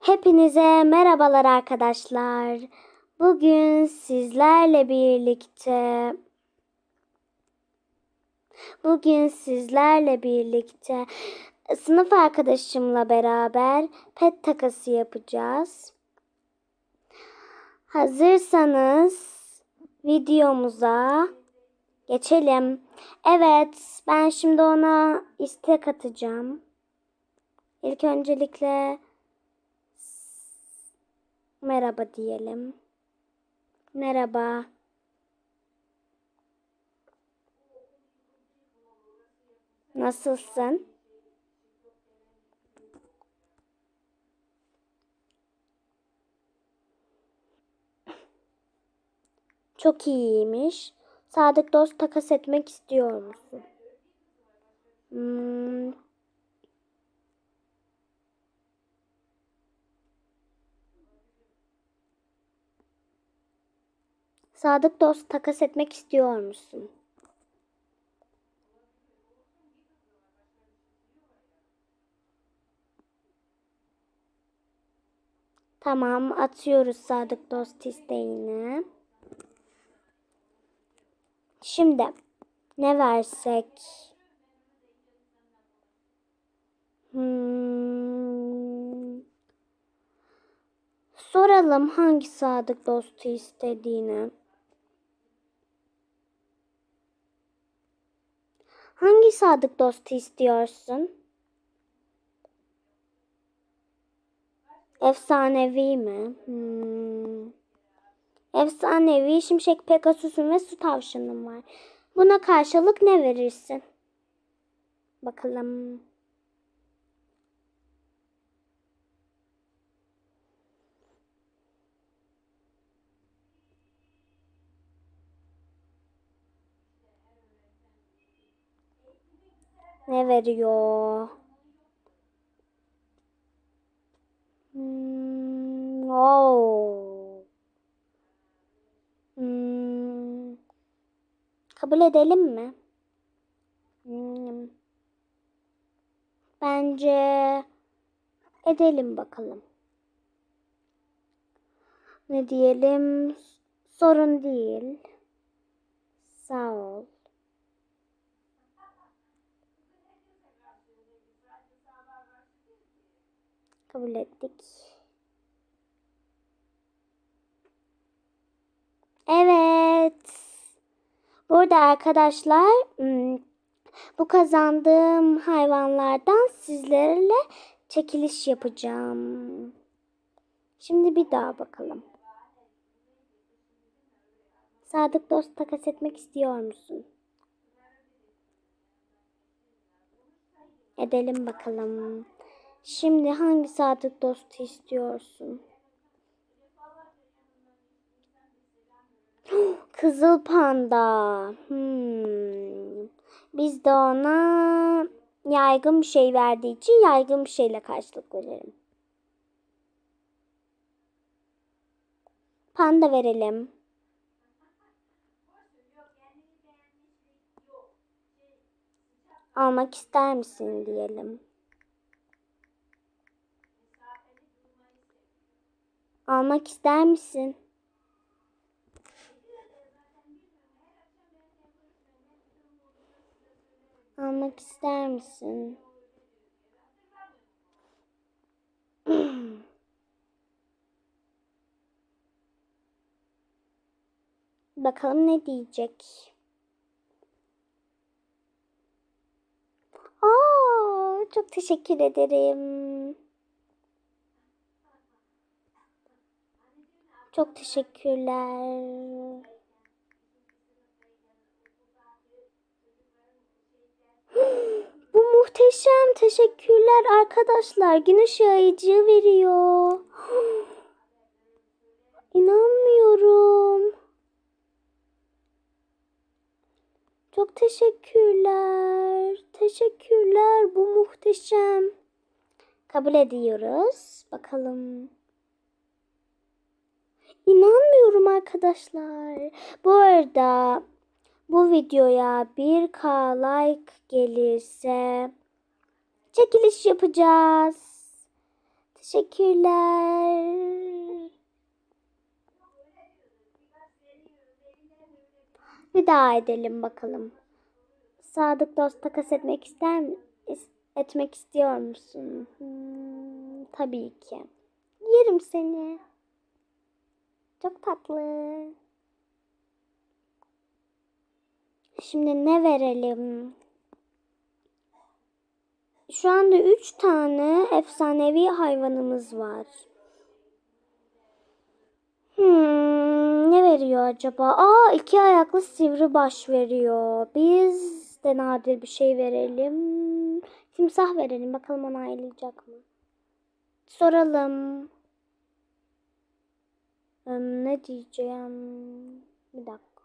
Hepinize merhabalar arkadaşlar. Bugün sizlerle birlikte Bugün sizlerle birlikte sınıf arkadaşımla beraber pet takası yapacağız. Hazırsanız videomuza geçelim. Evet, ben şimdi ona istek atacağım. İlk öncelikle merhaba diyelim. Merhaba. Nasılsın? Çok iyiymiş. Sadık dost takas etmek istiyor musun? Hmm. Sadık dost takas etmek istiyor musun? Tamam, atıyoruz Sadık dost isteğini. Şimdi ne versek? Hmm. Soralım hangi sadık dostu istediğini. Hangi sadık dostu istiyorsun? Efsanevi mi? Hmm. Efsanevi Şimşek Pegasus'un ve Su Tavşan'ın var. Buna karşılık ne verirsin? Bakalım. Ne veriyor? Hmm, wow. Hmm. Kabul edelim mi? Hmm. Bence edelim bakalım. Ne diyelim? Sorun değil. Kabul ettik. Evet. Burada arkadaşlar hmm, bu kazandığım hayvanlardan sizlerle çekiliş yapacağım. Şimdi bir daha bakalım. Sadık dost takas etmek istiyor musun? Edelim bakalım. Şimdi hangi sadık dostu istiyorsun? Kızıl panda. Hmm. Biz de ona yaygın bir şey verdiği için yaygın bir şeyle karşılık verelim. Panda verelim. Almak ister misin diyelim. Almak ister misin? Almak ister misin? Bakalım ne diyecek. Aa, çok teşekkür ederim. Çok teşekkürler. Bu muhteşem. Teşekkürler arkadaşlar. Güneş yayıcı veriyor. İnanmıyorum. Çok teşekkürler. Teşekkürler. Bu muhteşem. Kabul ediyoruz. Bakalım. İnanmıyorum arkadaşlar. Bu arada bu videoya 1k like gelirse çekiliş yapacağız. Teşekkürler. Daha edelim bakalım. Sadık dost takas etmek ister mi? etmek istiyor musun? Hmm, tabii ki. Yerim seni. Çok tatlı. Şimdi ne verelim? Şu anda üç tane efsanevi hayvanımız var. Hmm, ne veriyor acaba? Aa iki ayaklı sivri baş veriyor. Biz de nadir bir şey verelim. Timsah verelim. Bakalım onaylayacak mı? Soralım. Ne diyeceğim? Bir dakika.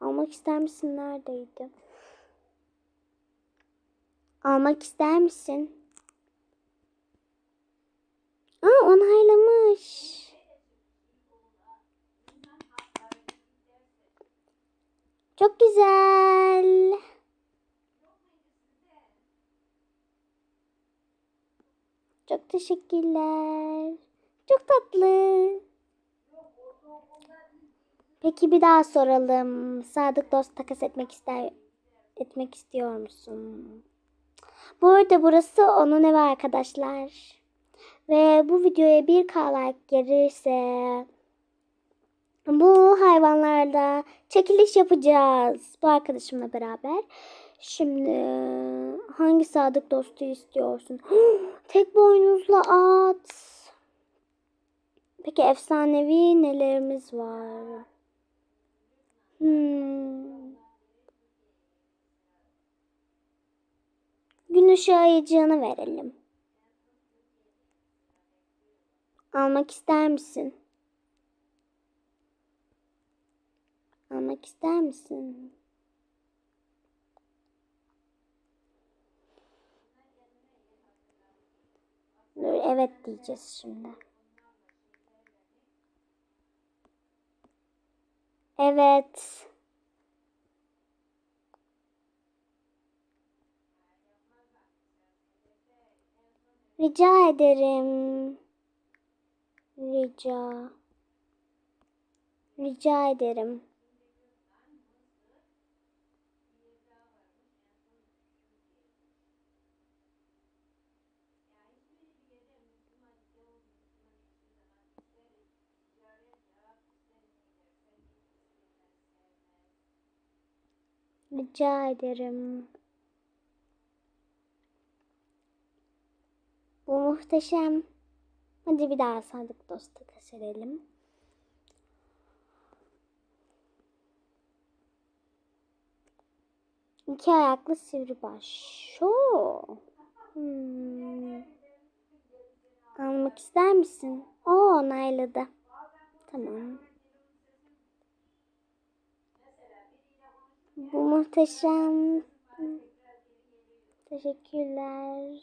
Almak ister misin? Neredeydi? Almak ister misin? Aa onaylamış. Çok güzel. Çok teşekkürler. Çok tatlı. Peki bir daha soralım. Sadık dost takas etmek ister etmek istiyor musun? Bu arada burası onun evi arkadaşlar. Ve bu videoya bir k like gelirse bu hayvanlarda çekiliş yapacağız. Bu arkadaşımla beraber. Şimdi hangi sadık dostu istiyorsun? Tek boynuzlu at. Peki efsanevi nelerimiz var? Hmm. Gün ışığı ayıcığını verelim. Almak ister misin? Almak ister misin? Evet diyeceğiz şimdi. Evet. Rica ederim. Rica. Rica ederim. Rica ederim. Bu muhteşem. Hadi bir daha sadık dostu keselim. İki ayaklı sivribaş. Şu. Hmm. Almak ister misin? O onayladı. Tamam. Bu muhteşem. Teşekkürler.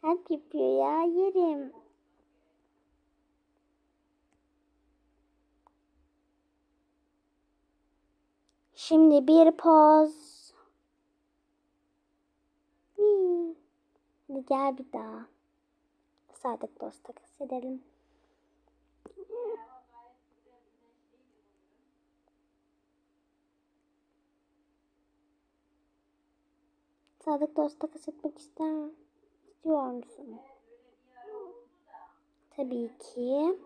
Kalp yapıyor ya yerim. Şimdi bir poz. Hadi gel bir daha. Sadık dost takas edelim. Sadık dost takas etmek ister istiyor musun? Tabii ki.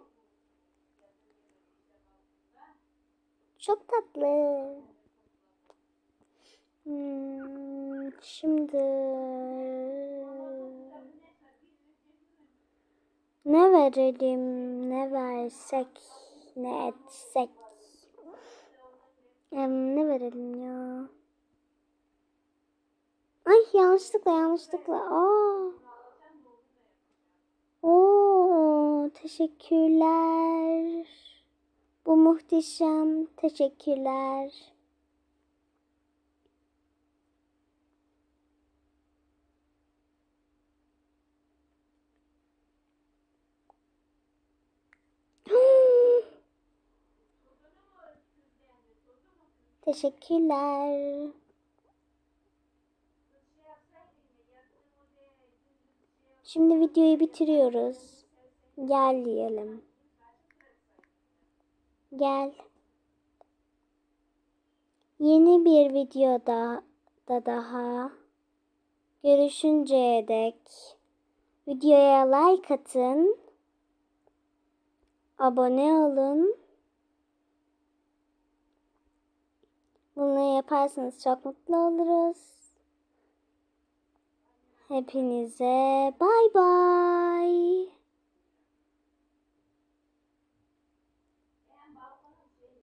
Çok tatlı. Hmm, şimdi ne verelim, ne versek, ne etsek? Em, ne verelim ya? Ay yanlışlıkla yanlışlıkla. Aa. Oo, teşekkürler. Bu muhteşem. Teşekkürler. Teşekkürler. Şimdi videoyu bitiriyoruz. Gel diyelim. Gel. Yeni bir videoda da daha görüşünceye dek videoya like atın. Abone olun. Bunu yaparsanız çok mutlu oluruz. Hepinize bay bay.